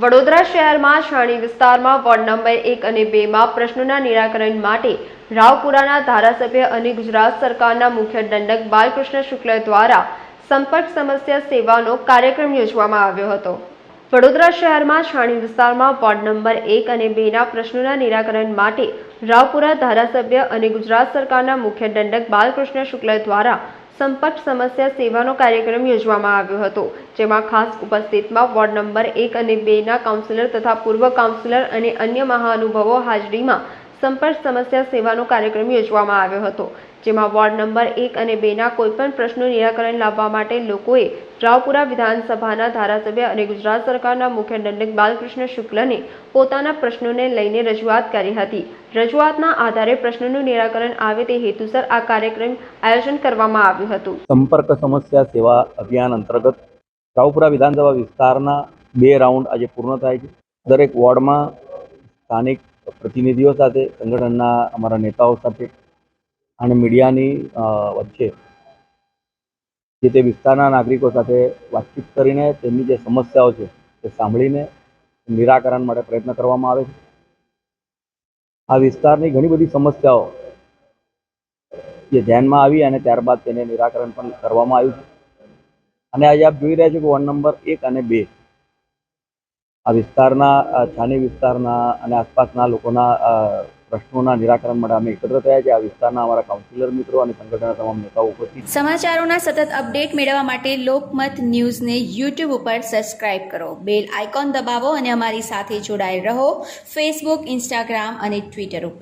વડોદરા શહેરમાં છાણી વિસ્તારમાં ward number એક અને બેમાં પ્રશ્નોના નિરાકરણ માટે રાવપુરાના ધારાસભ્ય અને ગુજરાત સરકારના મુખ્ય દંડક બાલકૃષ્ણ શુક્લ દ્વારા સંપર્ક સમસ્યા સેવાનો કાર્યક્રમ યોજવામાં આવ્યો હતો. વડોદરા શહેરમાં છાણી વિસ્તારમાં વોર્ડ નંબર એક અને બેના પ્રશ્નોના નિરાકરણ માટે રાવપુરા ધારાસભ્ય અને ગુજરાત સરકારના મુખ્ય દંડક બાલકૃષ્ણ શુક્લ દ્વારા સંપર્ક સમસ્યા સેવાનો કાર્યક્રમ યોજવામાં આવ્યો હતો, જેમાં ખાસ ઉપસ્થિતમાં વોર્ડ નંબર એક અને બેના કાઉન્સિલર તથા પૂર્વ કાઉન્સિલર અને અન્ય મહાનુભાવો હાજરીમાં સંપર્ક સમસ્યા સેવાનો કાર્યક્રમ યોજવામાં આવ્યો હતો, જેમાં વોર્ડ નંબર એક અને બેના કોઈપણ પ્રશ્નો નિરાકરણ લાવવા માટે લોકોએ રાવપુરા વિધાનસભાના ધારાસભ્ય અને ગુજરાત સરકારના મુખ્ય દંડક બાલકૃષ્ણ શુક્લને પોતાના પ્રશ્નોને લઈને રજૂઆત કરી હતી. રજૂઆતના આધારે પ્રશ્નોનું નિરાકરણ આવે તે હેતુસર આ કાર્યક્રમ આયોજન કરવામાં આવ્યું હતું. સંપર્ક સમસ્યા સેવા અભિયાન અંતર્ગત રાવપુરા વિધાનસભા વિસ્તારના બે રાઉન્ડ આજે પૂર્ણ થાય છે. દરેક વોર્ડમાં સ્થાનિક પ્રતિનિધિઓ સાથે, સંગઠનના અમારા નેતાઓ સાથે અને મીડિયાની વચ્ચે જે તે વિસ્તારના નાગરિકો સાથે વાતચીત કરીને તેમની જે સમસ્યાઓ છે તે સાંભળીને નિરાકરણ માટે પ્રયત્ન કરવામાં આવે છે. આ વિસ્તારની ઘણી બધી સમસ્યાઓ જે ધ્યાનમાં આવી અને ત્યારબાદ તેને નિરાકરણ પણ કરવામાં આવ્યું છે. અને આજે આપ જોઈ રહ્યા છો કે વોર્ડ નંબર એક અને બે આ વિસ્તારના છાની વિસ્તારના અને આસપાસના લોકોના પ્રશ્નોના નિરાકરણ માટે અમે એકત્ર થયા છે. આ વિસ્તારના અમારા કાઉન્સિલર મિત્રો અને સંગઠનના તમામ નેતાઓ ઉપસ્થિત સમાચારોના સતત અપડેટ મેળવવા માટે લોકમત ન્યૂઝને યુટ્યુબ ઉપર સબસ્ક્રાઇબ કરો. બેલ આઇકોન દબાવો અને અમારી સાથે જોડાયેલ રહો. ફેસબુક ઇન્સ્ટાગ્રામ અને ટ્વિટર ઉપર.